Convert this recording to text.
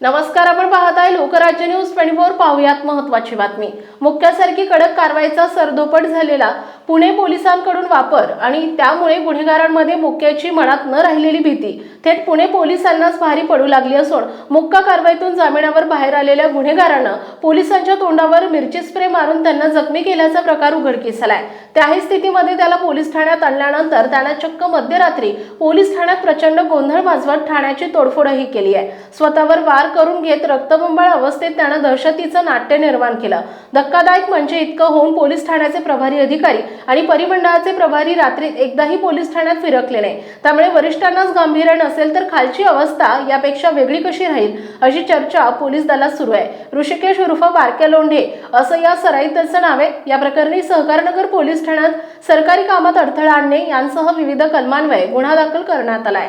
नमस्कार आपण पाहत आहे लोकराज्य न्यूज ट्वेंटी फोर पाहुयात महत्वाची बातमी. मुख्यासारखी कडक कारवाईचा सरदोपट झालेला पुणे पोलिसांकडून वापर आणि त्यामुळे गुन्हेगारांमध्ये मुक्याची मनात न राहिलेली भीती. थेट पुणे पोलिसांनाच भारी पडू लागली असून मुक्का कारवाईतून जामिनावर बाहेर आलेल्या गुन्हेगारानं पोलिसांच्या तोंडावर मिरची स्प्रे मारून त्यांना जखमी केल्याचा प्रकार उघडकीस आलाय त्याही स्थितीमध्ये त्याला पोलीस ठाण्यात आणल्यानंतर त्यानं चक्क मध्यरात्री पोलीस ठाण्यात प्रचंड गोंधळ माजवत ठाण्याची तोडफोडही केली आहे. स्वतःवर वार करून घेत रक्तबंबाळ अवस्थेत त्यानं दहशतीचं नाट्य निर्माण केलं. धक्कादायक म्हणजे इतकं होऊन पोलीस ठाण्याचे प्रभारी अधिकारी आणि परिमंडळाचे प्रभारी रात्रीत एकदाही पोलीस ठाण्यात फिरकले नाही. त्यामुळे वरिष्ठांनाच गांभीर्य नसेल तर खालची अवस्था यापेक्षा वेगळी कशी राहील अशी चर्चा पोलीस दलात सुरू आहे. ऋषिकेश उर्फ बारक्या लोंढे असं या सराईतचं नाव आहे. या प्रकरणी सहकारनगर पोलीस ठाण्यात सरकारी कामात अडथळा आणणे यांसह विविध कलमान्वये गुन्हा दाखल करण्यात आलाय